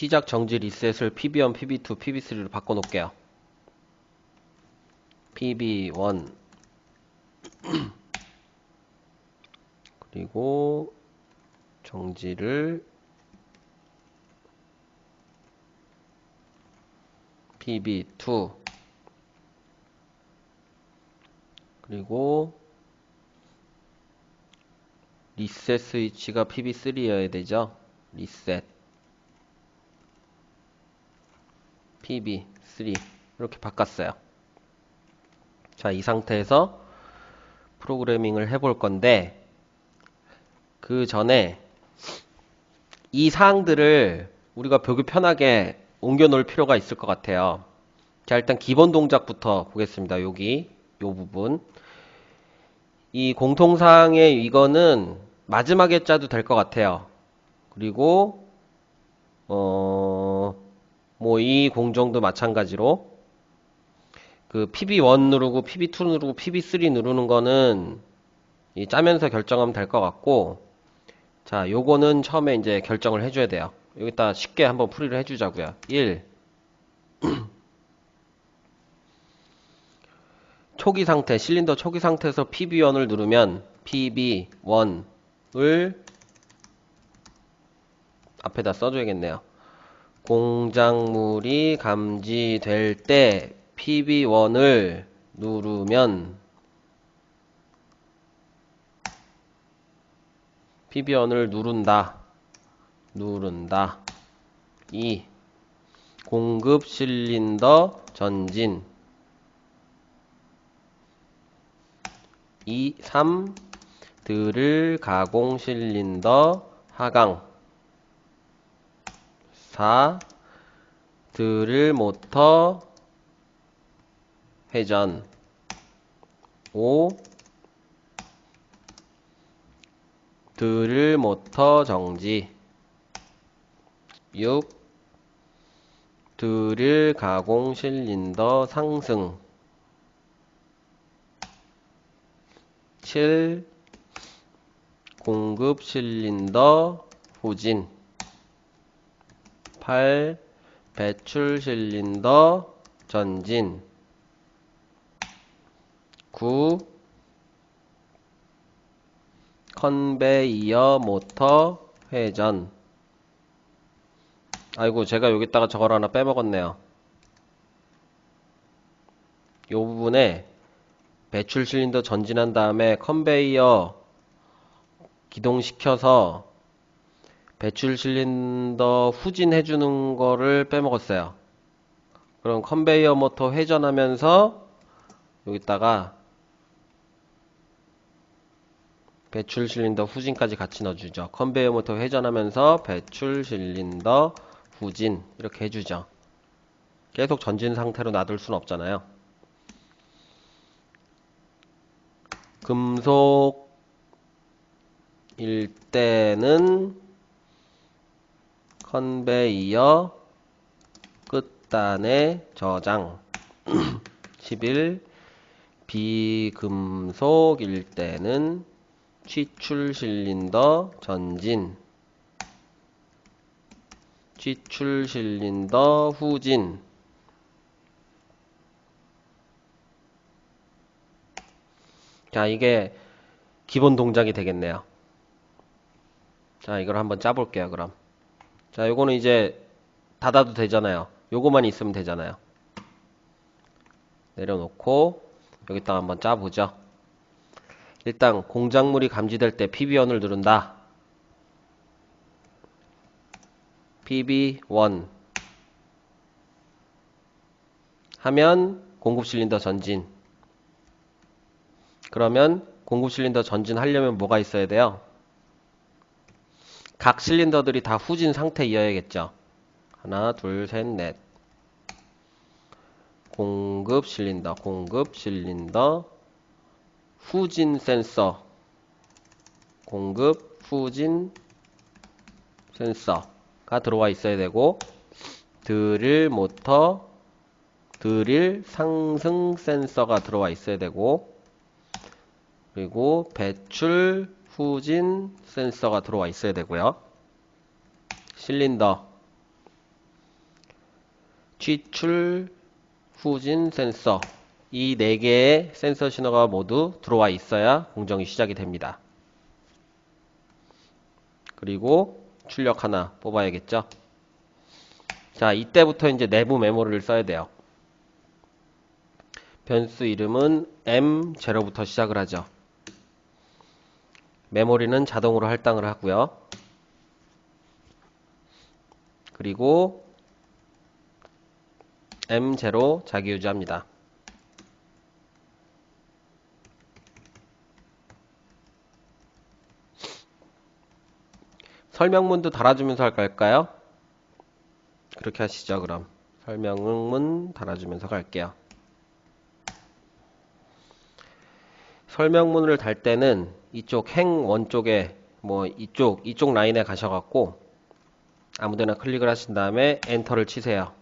시작 정지 리셋을 PB1, PB2, PB3로 바꿔 놓을게요. PB1 그리고 정지를 PB2 그리고 리셋 스위치가 PB3여야 되죠. 리셋 PB3 이렇게 바꿨어요. 자, 이 상태에서 프로그래밍을 해볼 건데 그 전에 이 사항들을 우리가 보기 편하게 옮겨 놓을 필요가 있을 것 같아요. 자, 일단 기본 동작부터 보겠습니다. 여기, 요 부분. 이 공통사항의 이거는 마지막에 짜도 될 것 같아요. 그리고, 어, 뭐 이 공정도 마찬가지로 그 PB1 누르고 PB2 누르고 PB3 누르는 거는 이 짜면서 결정하면 될 것 같고 자, 요거는 처음에 이제 결정을 해줘야 돼요. 여기다 쉽게 한번 풀이를 해주자고요. 1. 초기 상태, 실린더 초기 상태에서 PB1을 누르면 PB1을 앞에다 써줘야겠네요. 공작물이 감지될 때 PB1을 누르면 PB1을 누른다. 누른다. 2. 공급 실린더 전진 2, 3. 드릴 가공 실린더 하강 4. 드릴 모터 회전 5. 드릴 모터 정지 6. 드릴 가공 실린더 상승 7. 공급 실린더 후진 8. 배출 실린더 전진 9. 컨베이어 모터 회전 아이고 제가 여기다가 저걸 하나 빼먹었네요 요 부분에 배출 실린더 전진한 다음에 컨베이어 기동시켜서 배출 실린더 후진해주는 거를 빼먹었어요 그럼 컨베이어 모터 회전하면서 여기다가 배출 실린더 후진까지 같이 넣어주죠. 컨베이어 모터 회전하면서 배출 실린더 후진 이렇게 해주죠. 계속 전진 상태로 놔둘 수는 없잖아요. 금속일 때는 컨베이어 끝단의 저장. 11 비금속일 때는 취출 실린더 전진. 취출 실린더 후진. 자 이게 기본 동작이 되겠네요. 자 이걸 한번 짜볼게요 그럼 자 요거는 이제 닫아도 되잖아요. 요거만 있으면 되잖아요. 내려놓고 여기다가 한번 짜보죠. 일단 공작물이 감지될 때 PB1을 누른다. PB1 하면 공급 실린더 전진. 그러면 공급 실린더 전진 하려면 뭐가 있어야 돼요? 각 실린더들이 다 후진 상태이어야겠죠. 하나, 둘, 셋, 넷. 공급 실린더, 공급 실린더, 후진 센서 공급 후진 센서가 들어와 있어야 되고 드릴 모터 드릴 상승 센서가 들어와 있어야 되고 그리고 배출 후진 센서가 들어와 있어야 되고요 실린더 취출, 후진, 센서 이 네 개의 센서 신호가 모두 들어와 있어야 공정이 시작이 됩니다. 그리고 출력 하나 뽑아야겠죠. 자, 이때부터 이제 내부 메모리를 써야 돼요. 변수 이름은 M0부터 시작을 하죠. 메모리는 자동으로 할당을 하고요. 그리고 M0 자기 유지합니다. 설명문도 달아주면서 할까요? 그렇게 하시죠, 그럼. 설명문 달아주면서 갈게요. 설명문을 달 때는 이쪽 행원 쪽에 뭐 이쪽 이쪽 라인에 가셔갖고 아무데나 클릭을 하신 다음에 엔터를 치세요.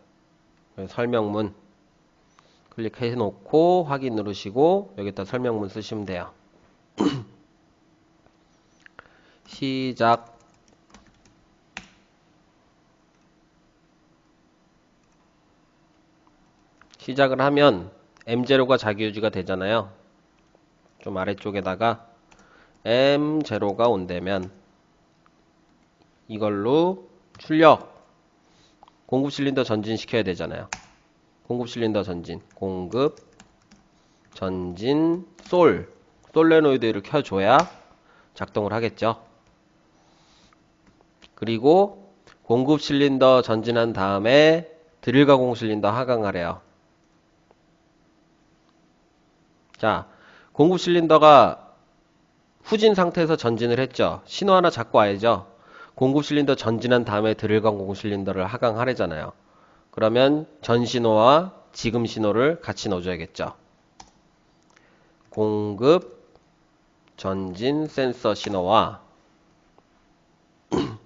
설명문 클릭해 놓고 확인 누르시고 여기다 설명문 쓰시면 돼요. 시작 시작을 하면 M0가 자기유지가 되잖아요. 좀 아래쪽에다가 M0가 온다면 이걸로 출력 공급 실린더 전진 시켜야 되잖아요. 공급 실린더 전진 공급 전진 솔 솔레노이드를 켜줘야 작동을 하겠죠. 그리고 공급 실린더 전진한 다음에 드릴 가공 실린더 하강하래요. 자, 공급 실린더가 후진 상태에서 전진을 했죠. 신호 하나 잡고 와야죠. 공급 실린더 전진한 다음에 드릴광 공급 실린더를 하강하래잖아요. 그러면 전 신호와 지금 신호를 같이 넣어줘야겠죠. 공급 전진 센서 신호와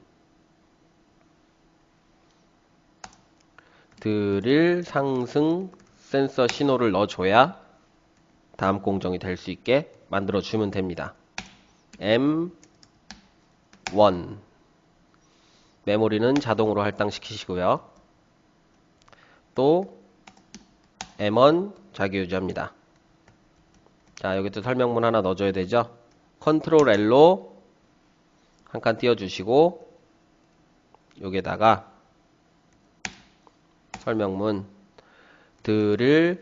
드릴 상승 센서 신호를 넣어줘야 다음 공정이 될 수 있게 만들어 주면 됩니다. M1 메모리는 자동으로 할당시키시고요. 또 M1 자기 유지합니다. 자, 여기도 설명문 하나 넣어줘야 되죠. 컨트롤 L로 한 칸 띄워주시고 여기에다가 설명문 드릴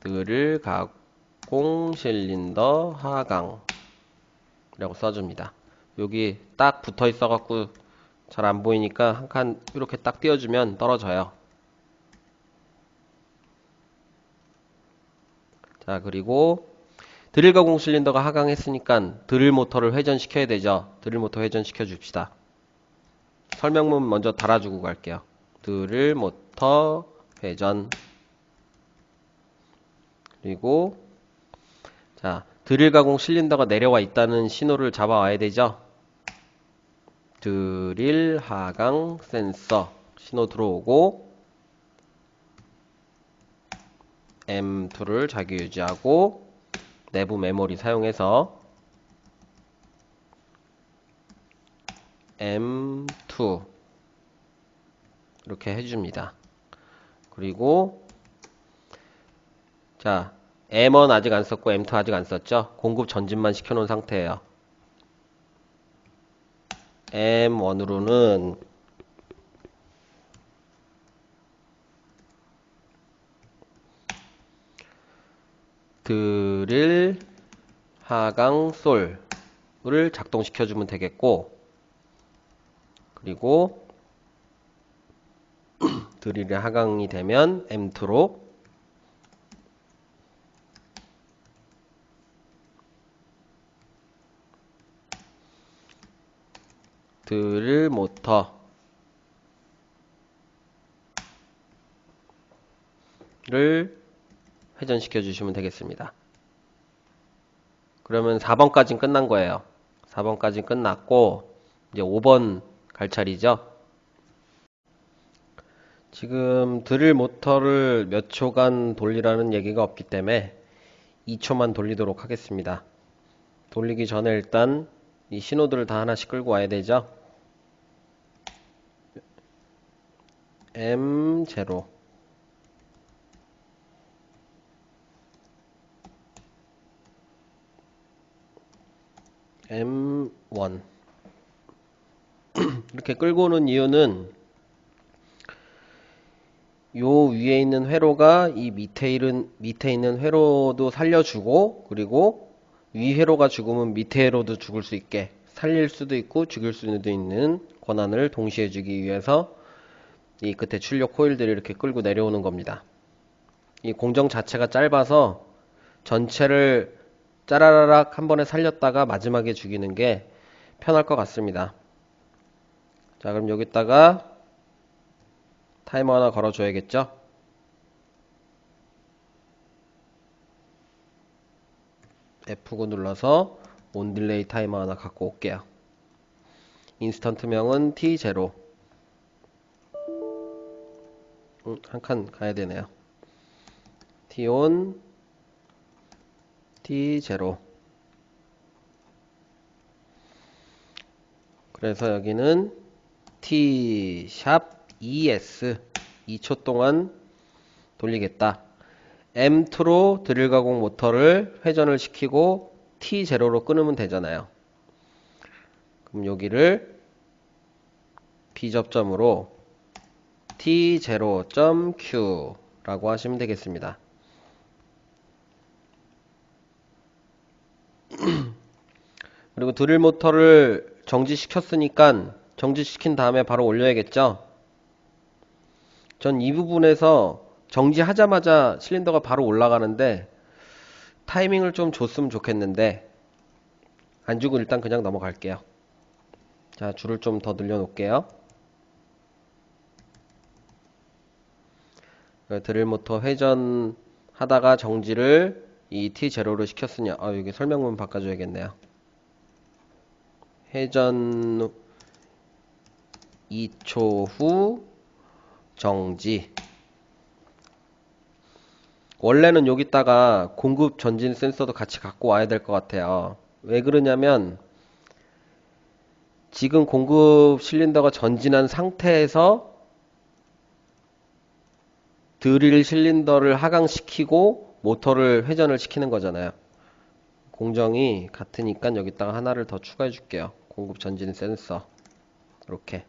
드릴 가공 실린더 하강 이 라고 써줍니다. 여기 딱 붙어 있어 갖고 잘 안 보이니까 한 칸 이렇게 딱 띄워주면 떨어져요. 자 그리고 드릴 가공 실린더가 하강했으니까 드릴 모터를 회전시켜야 되죠. 드릴 모터 회전시켜 줍시다. 설명문 먼저 달아주고 갈게요. 드릴 모터 회전 그리고 자 드릴 가공 실린더가 내려와 있다는 신호를 잡아와야 되죠. 드릴 하강 센서 신호 들어오고 M2를 자기 유지하고 내부 메모리 사용해서 M2 이렇게 해줍니다. 그리고 자 M1 아직 안 썼고 M2 아직 안 썼죠? 공급 전진만 시켜놓은 상태예요. M1으로는 드릴 하강 솔을 작동시켜 주면 되겠고 그리고 드릴이 하강이 되면 M2로 드릴 모터를 회전시켜 주시면 되겠습니다. 그러면 4번까지 끝난 거예요. 4번까지 끝났고 이제 5번 갈 차례죠. 지금 드릴 모터를 몇 초간 돌리라는 얘기가 없기 때문에 2초만 돌리도록 하겠습니다. 돌리기 전에 일단 이 신호들을 다 하나씩 끌고 와야 되죠. M0 M1 이렇게 끌고 오는 이유는 요 위에 있는 회로가 이 밑에 있는, 밑에 있는 회로도 살려주고 그리고 위 회로가 죽으면 밑에 회로도 죽을 수 있게 살릴 수도 있고 죽일 수도 있는 권한을 동시에 주기 위해서 이 끝에 출력 코일들이 이렇게 끌고 내려오는 겁니다. 이 공정 자체가 짧아서 전체를 짜라라락 한 번에 살렸다가 마지막에 죽이는 게 편할 것 같습니다. 자, 그럼 여기다가 타이머 하나 걸어줘야겠죠? F9 눌러서 온 딜레이 타이머 하나 갖고 올게요. 인스턴트명은 T0. 한 칸 가야 되네요. T-on, T0. 그래서 여기는 T-샵 ES 2초 동안 돌리겠다. M2로 드릴 가공 모터를 회전을 시키고 T0로 끊으면 되잖아요. 그럼 여기를 B접점으로 T0.Q 라고 하시면 되겠습니다. 그리고 드릴 모터를 정지시켰으니까 정지시킨 다음에 바로 올려야겠죠? 전 이 부분에서 정지하자마자 실린더가 바로 올라가는데 타이밍을 좀 줬으면 좋겠는데 안 주고 일단 그냥 넘어갈게요. 자, 줄을 좀 더 늘려 놓을게요. 드릴 모터 회전 하다가 정지를 이 T0로 시켰으니 아 여기 설명문 바꿔줘야겠네요. 회전 2초 후 정지 원래는 여기다가 공급 전진 센서도 같이 갖고 와야 될 것 같아요. 왜 그러냐면 지금 공급 실린더가 전진한 상태에서 드릴 실린더를 하강시키고 모터를 회전을 시키는 거잖아요. 공정이 같으니까 여기다가 하나를 더 추가해 줄게요. 공급 전진 센서 이렇게